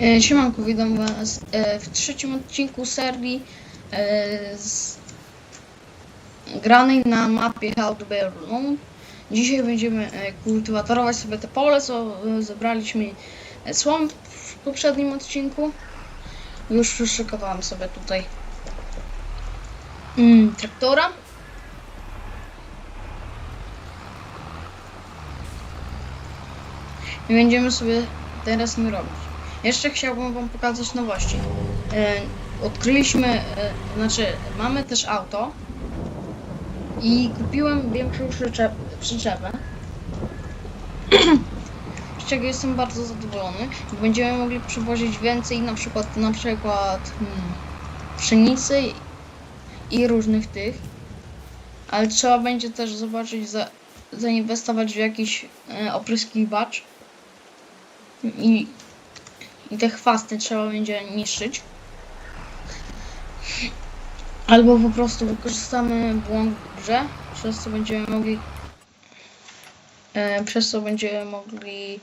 E, Siemanko, witam was e, w trzecim odcinku serii e, z granej na mapie How to. Dzisiaj będziemy kultywatorować sobie te pole, co zebraliśmy e, słom w poprzednim odcinku. Już przyszykowałem sobie tutaj mm, traktora. I będziemy sobie teraz robić. Jeszcze chciałbym Wam pokazać nowości. E, odkryliśmy, e, znaczy mamy też auto i kupiłem większą przyczep, przyczepę, z czego jestem bardzo zadowolony. Będziemy mogli przewozić więcej, na przykład, na przykład hmm, pszenicy i różnych tych, ale trzeba będzie też zobaczyć, za, zainwestować w jakiś e, opryskiwacz i i te chwasty trzeba będzie niszczyć. Albo po prostu wykorzystamy błąd grze, przez co będziemy mogli e, przez co będziemy mogli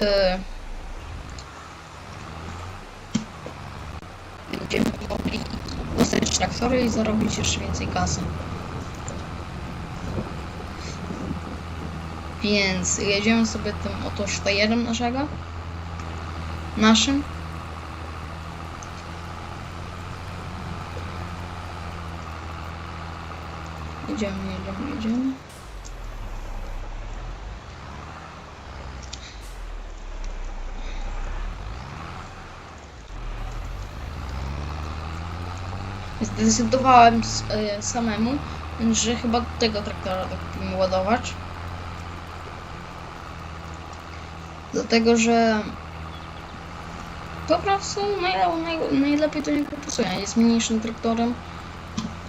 e, będziemy mogli dostać traktory i zarobić jeszcze więcej kasy. Więc jedziemy sobie tym oto sztajerem naszego. Naszym. Jedziemy, jedziemy, jedziemy. Zdecydowałem e, samemu, że chyba tego traktora tak ładować. Dlatego, że po prostu najle, naj, najlepiej to nie pasuje. Jest mniejszym traktorem,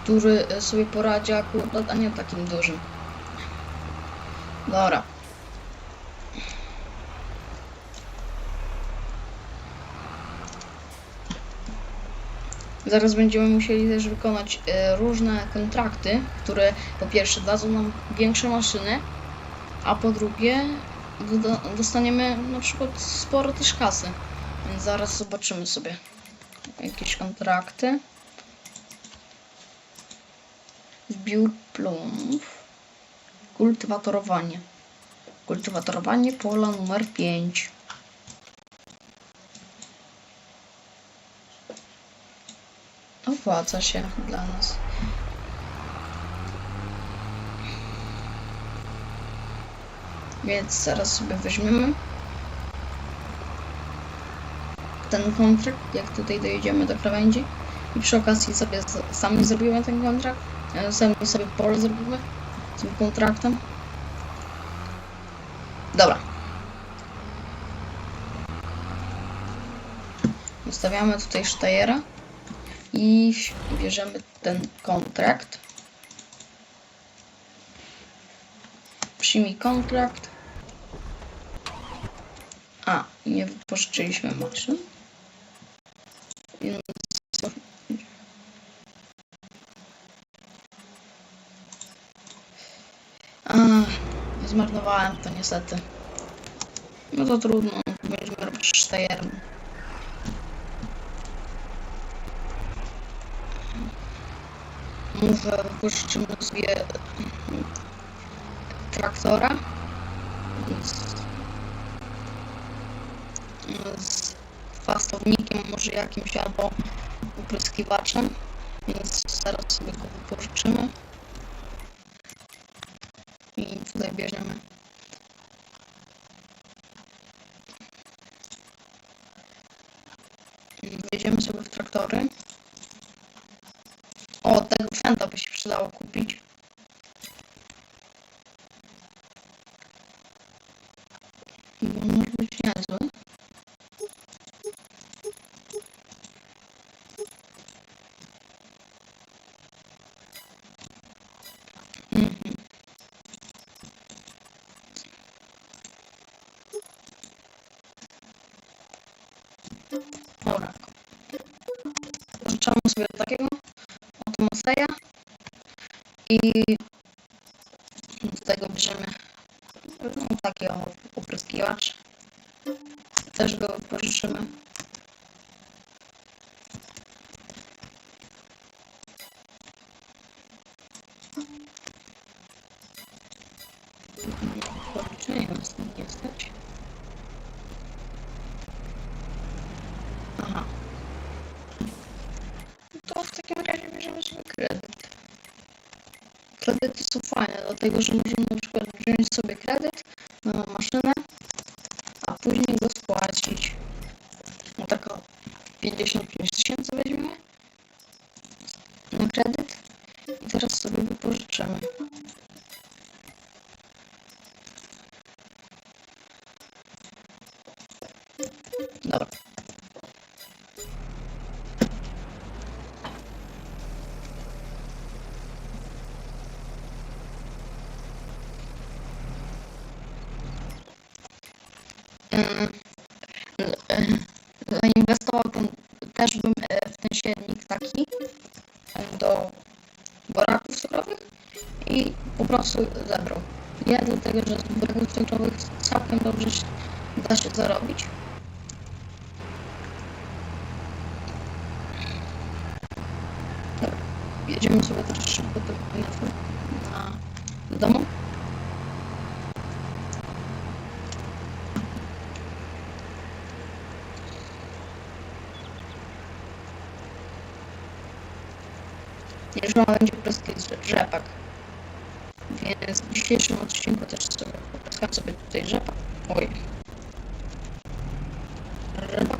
który sobie poradzi akurat, a nie takim dużym. Dobra. Zaraz będziemy musieli też wykonać e, różne kontrakty, które po pierwsze dadzą nam większe maszyny, a po drugie dostaniemy na przykład sporo też kasy. Więc zaraz zobaczymy sobie jakieś kontrakty. Zbiór plonów. Kultywatorowanie. Kultywatorowanie pola numer 5. Opłaca się dla nas. Więc zaraz sobie weźmiemy ten kontrakt, jak tutaj dojedziemy do krawędzi. I przy okazji sobie sami zrobimy ten kontrakt. e, Sami sobie pole zrobimy z tym kontraktem. Dobra. Ustawiamy tutaj sztajera i bierzemy ten kontrakt. Przyjmij kontrakt. A, nie wypożyczyliśmy maszyn. Więc... A, zmarnowałem to niestety. No to trudno, będziemy robić sztajerem. Może wypożyczymy sobie traktora z, z fastownikiem może jakimś albo opryskiwaczem więc zaraz sobie go wypożyczymy. I tutaj bierzemy. Wejdziemy sobie w traktory. O, tego Fenta by się przydało kupić sobie od takiego, od Moseja i do tego bierzemy no, taki opryskiwacz. Też go pożyczymy. W takim razie bierzemy sobie kredyt. Kredyty są fajne, dlatego że możemy na przykład wziąć sobie kredyt na maszynę, a później go spłacić. No tak o 55 tysięcy weźmiemy na kredyt i teraz sobie wypożyczymy. Dobra. Zainwestowałbym też bym e, w ten silnik taki e, do buraków cukrowych i po prostu zebrał. Nie dlatego, że z buraków cukrowych całkiem dobrze da się zarobić. Jedziemy sobie teraz szybko do domu. Będzie pryski rzepak. Więc w dzisiejszym odcinku też sobie popraskam sobie tutaj rzepak. Oj. Rzepak.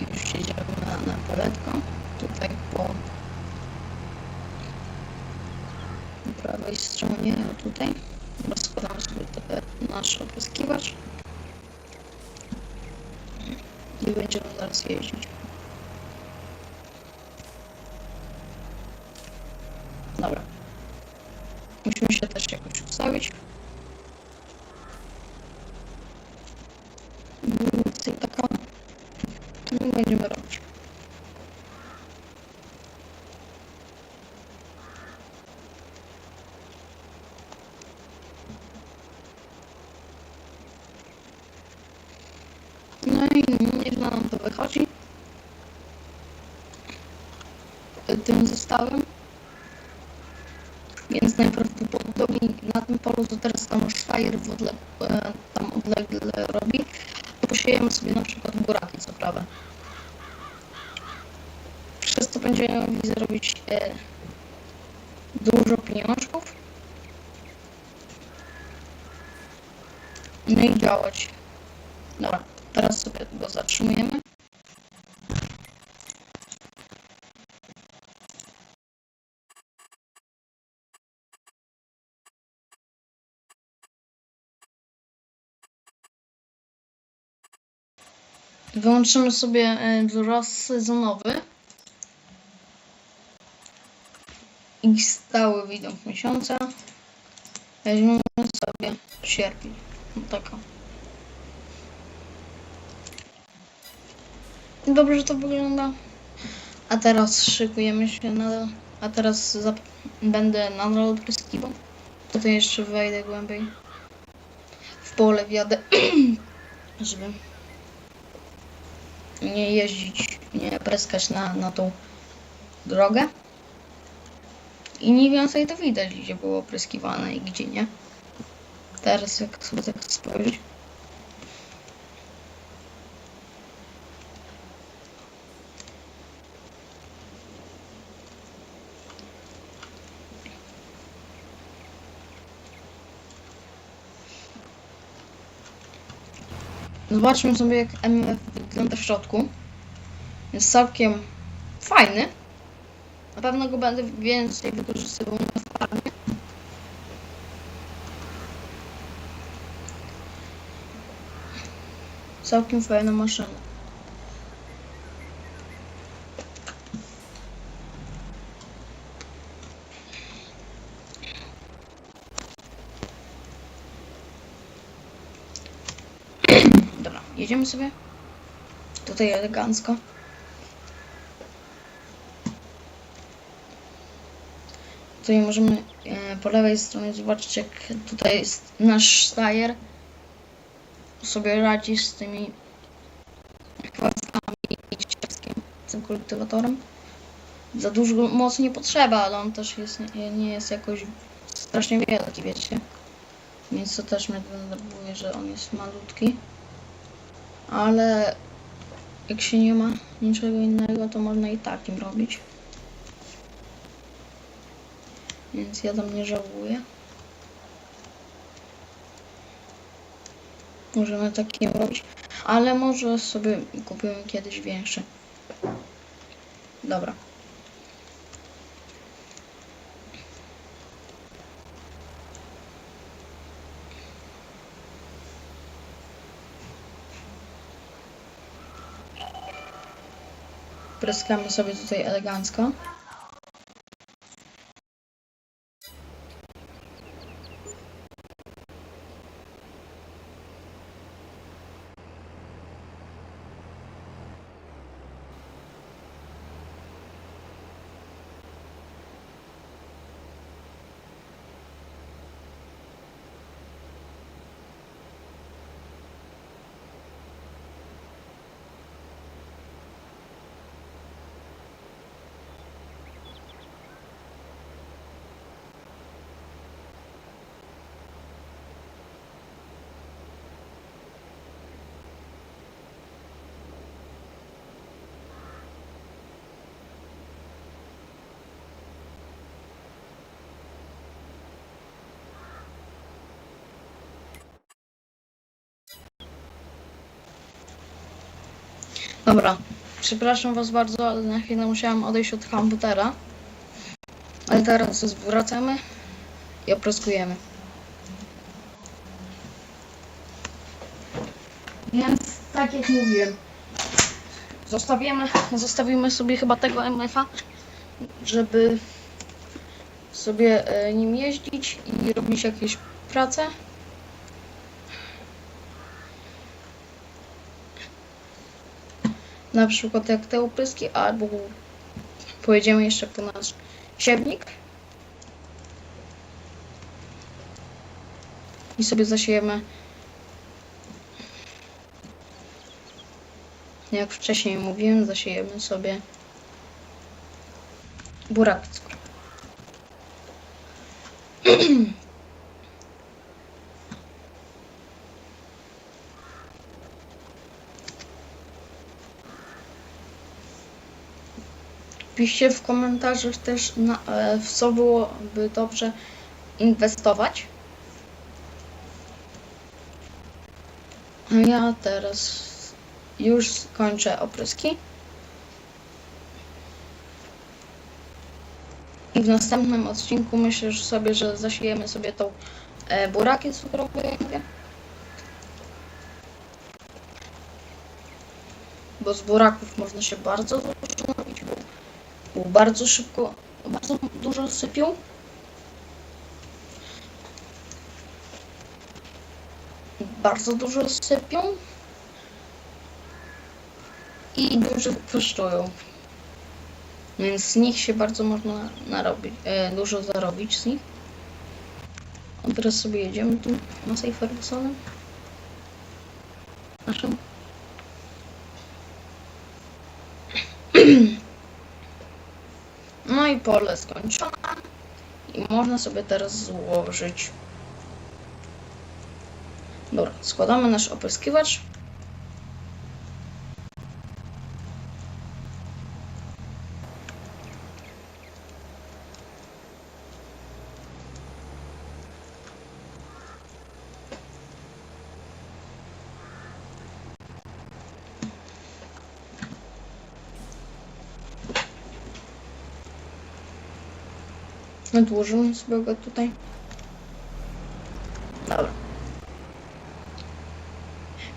Już jedziemy na, na paletką. Tutaj po prawej stronie, o tutaj. Rozkładamy sobie te, nasz opryskiwacz. I będziemy zaraz jeździć. Dobra. Musimy się też jakoś ustawić. Więcej taka... To nie będziemy robić. No i nieźle nam to wychodzi. Tym zestawem. Więc najprawdopodobniej na tym polu, co teraz tam Szwajer w odle, e, tam odlegle robi, to posiejemy sobie na przykład buraki cukrowe. Przez to będziemy mogli zarobić e, dużo pieniążków. No i działać. Dobra, teraz sobie go zatrzymujemy. Wyłączymy sobie e, wzrost sezonowy i stały widok miesiąca. Weźmiemy sobie sierpień. No taka. Dobrze to wygląda. A teraz szykujemy się na... A teraz będę nadal opryskiwał. Tutaj jeszcze wejdę głębiej. W pole wjadę, żeby nie jeździć, nie preskać na, na tą drogę. I mniej więcej to widać, gdzie było opryskiwane i gdzie nie. Teraz jak sobie tak spojrzeć. Zobaczmy sobie jak MF wygląda w środku. Jest całkiem fajny. Na pewno go będę więcej wykorzystywał na farmie. Całkiem fajna maszyna. Jedziemy sobie. Tutaj elegancko. Tutaj możemy e, po lewej stronie zobaczyć jak tutaj nasz stajer. sobie radzisz z tymi chwastkami i ciaskiem, tym kultywatorem. Za dużo mocy nie potrzeba, ale on też jest, nie, nie jest jakoś strasznie wielki, wiecie. Więc to też mnie denerwuje, że on jest malutki. Ale jak się nie ma niczego innego, to można i takim robić. Więc ja tam nie żałuję. Możemy takim robić. Ale może sobie kupimy kiedyś większy. Dobra. Pryskamy sobie tutaj elegancko. Dobra, przepraszam was bardzo, ale na chwilę musiałam odejść od komputera. Ale teraz zwracamy i opryskujemy. Więc tak jak mówiłem, zostawimy, zostawimy sobie chyba tego MF-a, żeby sobie e, nim jeździć i robić jakieś prace. Na przykład jak te opryski, albo pojedziemy jeszcze po nasz siewnik i sobie zasiejemy jak wcześniej mówiłem, zasiejemy sobie buraki Piszcie w komentarzach też, na, e, w co byłoby dobrze inwestować. A ja teraz już skończę opryski. I w następnym odcinku myślę że sobie, że zasiejemy sobie tą e, buraki cukrowe, jak mówię. Bo z buraków można się bardzo bardzo szybko, bardzo dużo sypią. Bardzo dużo sypią. I dużo kosztują. Więc z nich się bardzo można narobić, e, dużo zarobić z nich. A teraz sobie jedziemy tu na Fergusonem. Naszym. I pole skończone. I można sobie teraz złożyć. Dobra, składamy nasz opryskiwacz. Odłożymy sobie go tutaj. Dobra.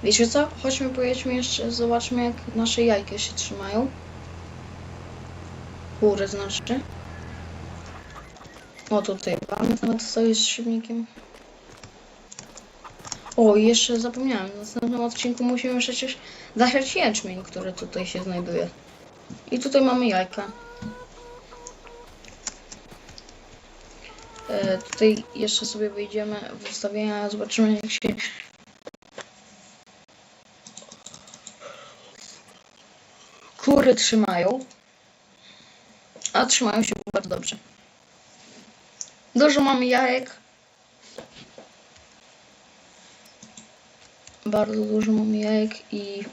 Wiecie co? Chodźmy, pojedźmy jeszcze, zobaczmy jak nasze jajka się trzymają. Kury znaczy. O, tutaj mamy nawet stoi z silnikiem. O, jeszcze zapomniałem, w następnym odcinku musimy przecież zasiać jęczmień, który tutaj się znajduje. I tutaj mamy jajka. Tutaj jeszcze sobie wyjdziemy w ustawienia, zobaczymy jak się kury trzymają. A trzymają się bardzo dobrze. Dużo mamy jajek. Bardzo dużo mamy jajek i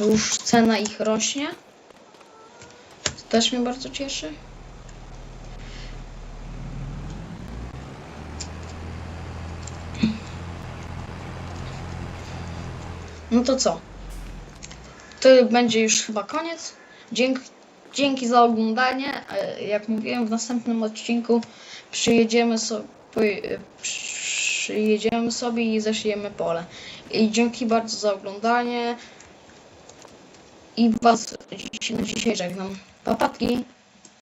już cena ich rośnie. To też mnie bardzo cieszy. No to co? To będzie już chyba koniec. Dzięki, dzięki za oglądanie. E, Jak mówiłem, w następnym odcinku przyjedziemy sobie, przyjedziemy sobie i zasiejemy pole. I dzięki bardzo za oglądanie. I was na dzisiaj żegnam. Papatki.